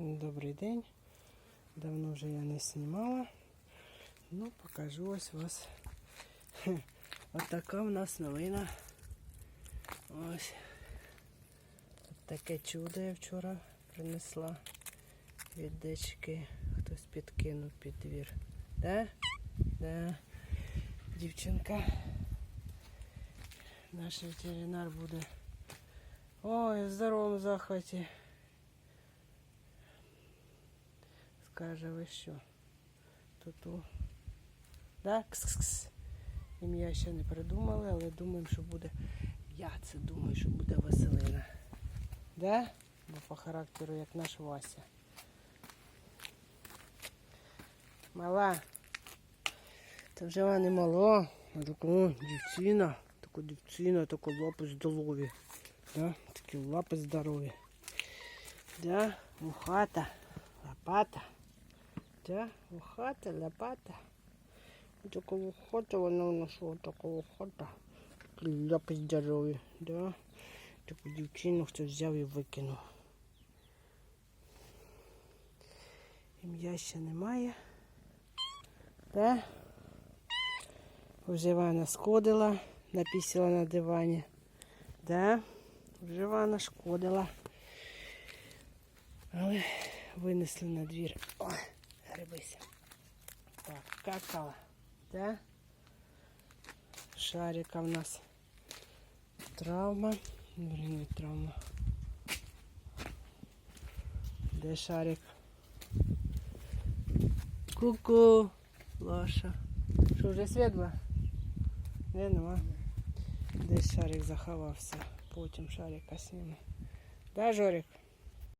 Добрий день. Давно вже я не знімала. Ну, покажу ось вас. Хе, От така в нас новина. Ось. Таке чудо я вчора принесла від дечки. Хтось підкинув під двір. Да? Да. Дівчинка. Наш ветеринар буде. Ой, в здоровому захваті. Скаже, ви що? Туту. Да? Кс-кс-кс. Ім'я ще не придумали, але думаємо, що буде. Я це думаю, що буде Василина. Да? Бо по характеру як наш Вася. Мала. Це вже вона не мала, а така дівчина. Така дівчина, така лапи здорові. Да? Такі лапи здорові. Да? Ухата. Лопата. Да? Ухата, лопата. Така ухата, вона у нас що, така ухата. Такі лапи здорові. Да? Таку дівчину хтось взяв і викинув. Ім'я ще немає. Да? Вже вона сходила, напісила на дивані. Да? Вже вона шкодила. Але винесли на двір. грибися. Так, какала. Да? Шарика в нас травма. Блін, не травма. Де шарик? Ку-ку, Лаша. Що, вже світло? Де нема? Десь шарик заховався. Потім шарика сніму. Да, Жорик?